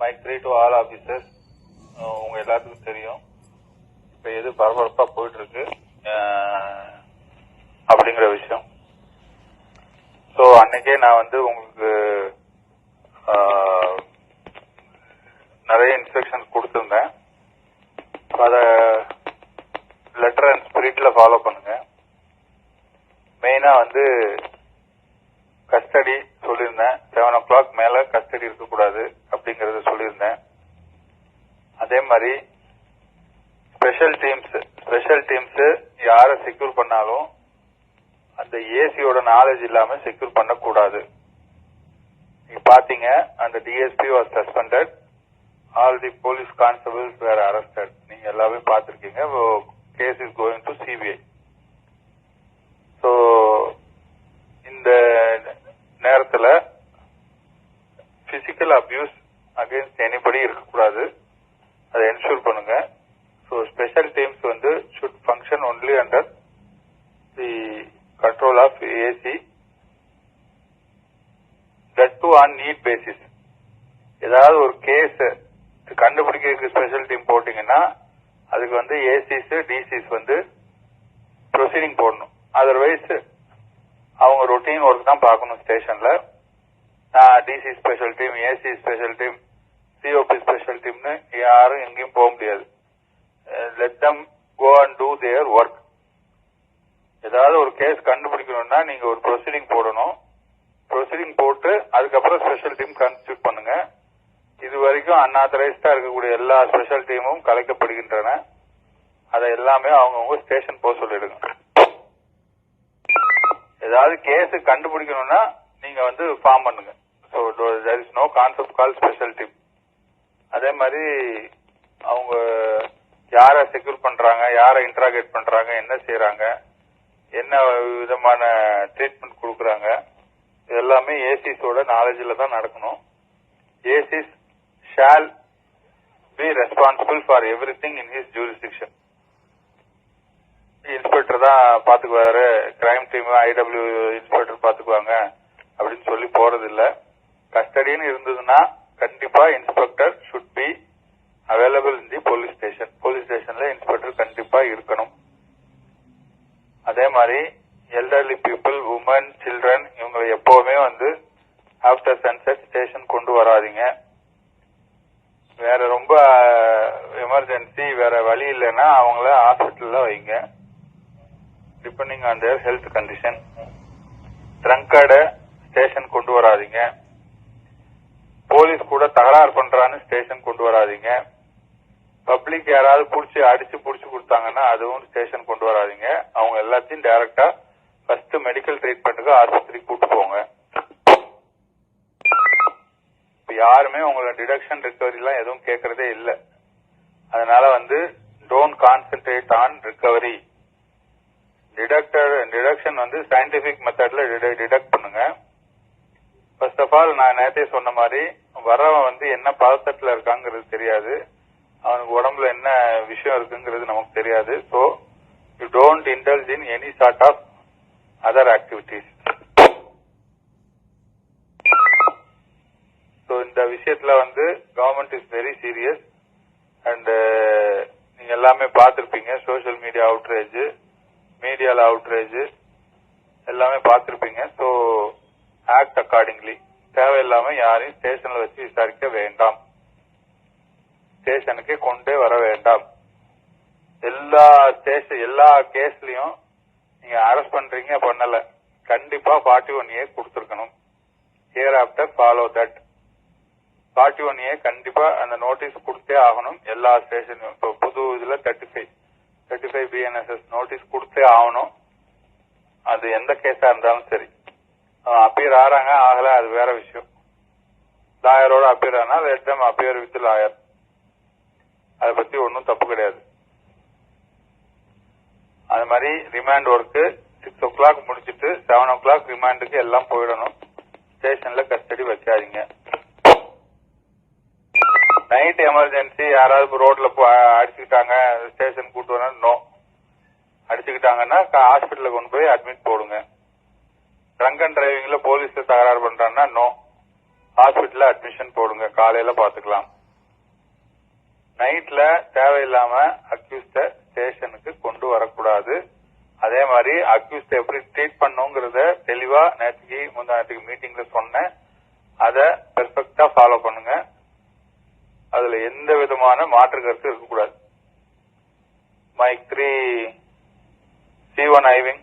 My three to all officers உங்க எல்லாத்துக்கும் தெரியும். இப்ப எது பரபரப்பா போயிட்டு இருக்கு அப்படிங்கிற விஷயம். ஸோ அன்னைக்கே நான் வந்து உங்களுக்கு நிறைய இன்ஸ்ட்ரக்ஷன்ஸ் கொடுத்துருந்தேன். அதை லெட்டர் அண்ட் ஸ்பிரிட்ல ஃபாலோ பண்ணுங்க. மெயினா வந்து கஸ்டடி சொல்லியிருந்தேன். செவன் ஓ கிளாக் மேல கஸ்டடி இருக்கக்கூடாது. அப்படிங்கறத சொல்லியிருந்தேன். அதே மாதிரி ஸ்பெஷல் டீம்ஸ் ஸ்பெஷல் டீம்ஸ் யாரை செக்யூர் பண்ணாலும் அந்த ஏசியோட நாலேஜ் இல்லாம செக்யூர் பண்ணக்கூடாது. நீங்க பாத்தீங்க அந்த DSP was suspended all the police constables were arrested நீங்க எல்லாமே பார்த்திருக்கீங்க. Case is going to CBI so இந்த நேரத்துல பிசிக்கல் அபியூஸ் அகேன்ஸ்ட் எனிபடி இருக்கக்கூடாது. அதை என்ஷூர் பண்ணுங்க. ஸோ ஸ்பெஷல் டீம்ஸ் வந்து should function only under the control of AC that to on need basis ஏதாவது ஒரு கேஸ் கண்டுபிடிக்கிறதுக்கு ஸ்பெஷல் டீம் போட்டீங்கன்னா அதுக்கு வந்து ஏசிஸ் டிசிஸ் வந்து ப்ரொசீடிங் போடணும். அதர்வைஸ் அவங்க ரொட்டீன் ஒர்க் தான் பார்க்கணும் ஸ்டேஷன்ல DC special team AC special team COP special டீம்னு யாரும் எங்கேயும் போக முடியாது. Let them go and do their work ஏதாவது ஒரு கேஸ் கண்டுபிடிக்கணும்னா நீங்க ஒரு ப்ரொசீடிங் போடணும். ப்ரொசீடிங் போட்டு அதுக்கப்புறம் ஸ்பெஷல் டீம் கான்ஸ்டியூட் பண்ணுங்க. இது வரைக்கும் அன்ஆத்தரைஸ்டா இருக்கக்கூடிய எல்லா ஸ்பெஷல் டீமும் கலைக்கப்படுகின்றன. அதை எல்லாமே அவங்கவுங்க ஸ்டேஷன் போக சொல்லிடுங்க. ஏதாவது கேஸ் கண்டுபிடிக்கணும்னா நீங்க வந்து ஃபார்ம் பண்ணுங்க. So there is no concept call special team அதே மாதிரி அவங்க யாரை செக்யூர் பண்றாங்க யாரை இன்ட்ராகேட் பண்றாங்க என்ன செய்யறாங்க என்ன விதமான ட்ரீட்மெண்ட் கொடுக்குறாங்க இது எல்லாமே ஏசிஸோட நாலேஜில் தான் நடக்கணும். ACs shall be responsible for everything in his jurisdiction inspector தான் பாத்துக்குவாரு கிரைம் டீம் ஐடபிள்யூ இன்ஸ்பெக்டர் பாத்துக்குவாங்க அப்படின்னு சொல்லி போறது இல்ல கஸ்டடின்னு இருந்ததுன்னா கண்டிப்பா inspector should be available in the police station police ஸ்டேஷன்ல இன்ஸ்பெக்டர் கண்டிப்பா இருக்கணும். அதே மாதிரி எல்டர்லி பீப்புள் உமன் சில்ட்ரன் இவங்களை எப்பவுமே வந்து ஆஃப்டர் சன்செட் ஸ்டேஷன் கொண்டு வராதீங்க. வேற ரொம்ப எமர்ஜென்சி வேற வழி இல்லைன்னா அவங்கள ஹாஸ்பிட்டல்ல வைங்க. Depending on their health condition ட்ரங்கடை station கொண்டு வராதீங்க. போலீஸ் கூட தகராறு பண்றான்னு ஸ்டேஷன் கொண்டு வராதீங்க. பப்ளிக் யாராவது புடிச்சு அடிச்சு புடிச்சு கொடுத்தாங்கன்னா அதுவும் ஸ்டேஷன் கொண்டு வராதீங்க. அவங்க எல்லாத்தையும் டைரக்டா ஃபர்ஸ்ட் மெடிக்கல் ட்ரீட்மெண்ட்டுக்கு ஆஸ்பத்திரிக்கு கூட்டு போங்க. யாருமே உங்களோட டிடக்ஷன் ரிகவரி எல்லாம் எதுவும் கேட்கறதே இல்ல. அதனால வந்து don't concentrate on recovery detector detection வந்து சயின்டிபிக் மெத்தட்ல டிடக்ட் பண்ணுங்க. ஃபர்ஸ்ட் ஆஃப் ஆல் நான் நேற்றே சொன்ன மாதிரி வரவன் வந்து என்ன பதத்தட்டுல இருக்காங்கிறது தெரியாது. அவனுக்கு உடம்புல என்ன விஷயம் இருக்குங்கிறது நமக்கு தெரியாது. So you don't indulge in any sort of other activities so இந்த விஷயத்துல வந்து government is very serious and நீங்க எல்லாமே பார்த்துருப்பீங்க. சோஷியல் மீடியா அவுட்ரேஜ் மீடியால அவுட்ரேஜ் எல்லாமே பார்த்துருப்பீங்க. ஸோ ஆக்ட் அக்கார்டிங்லி தேவையில்லாம யாரையும் ஸ்டேஷன்ல வச்சு விசாரிக்க வேண்டாம். ஸ்டேஷனுக்கு கொண்டே வர வேண்டாம். எல்லா ஸ்டேஷன் எல்லா கேஸ்லயும் நீங்க அரெஸ்ட் பண்றீங்க பண்ணல. கண்டிப்பா ஃபார்ட்டி ஒன் ஏ கொடுத்துருக்கணும். Hereafter follow that forty one A கண்டிப்பா அந்த நோட்டீஸ் கொடுத்தே ஆகணும். எல்லா ஸ்டேஷனும் இப்போ புது இதுல thirty five thirty five BNSS notice கொடுத்தே ஆகணும். அது எந்த கேஸா இருந்தாலும் சரி. அப்பியர் ஆறாங்க ஆகல அது வேற விஷயம். லாயரோட அப்பியர் ஆனால் let them appear with lawyer? அதை பத்தி ஒன்றும் தப்பு கிடையாது. அது மாதிரி remand work six o'clock முடிச்சிட்டு செவன் ஓ கிளாக் ரிமாண்டுக்கு எல்லாம் போயிடணும். ஸ்டேஷன்ல கஸ்டடி வைக்காதீங்க நைட் எமர்ஜென்சி யாராவது ரோட்ல அடிச்சுக்கிட்டாங்க ஸ்டேஷன் கூட்டு வரணும் நோ அடிச்சுக்கிட்டாங்கன்னா ஹாஸ்பிட்டல்ல கொண்டு போய் அட்மிட் போடுங்க. ட்ரங்க் அண்ட் டிரைவிங்ல போலீஸ் தகராறு பண்றாங்கன்னா நோ ஹாஸ்பிட்டல்ல அட்மிஷன் போடுங்க. காலையில பாத்துக்கலாம். நைட்ல தேவையில்லாம அக்யூஸ்ட ஸ்டேஷனுக்கு கொண்டு வரக்கூடாது. அதே மாதிரி அக்யூஸ்ட எப்படி ட்ரீட் பண்ணுங்கிறத தெளிவா நேற்றுக்கு முந்தானத்துக்கு மீட்டிங்ல சொன்னேன். அத பெர்ஃபெக்டா ஃபாலோ பண்ணுங்க. அதுல எந்த விதமான மாற்று கருத்து இருக்கக்கூடாது. Mic three C one ஐவிங்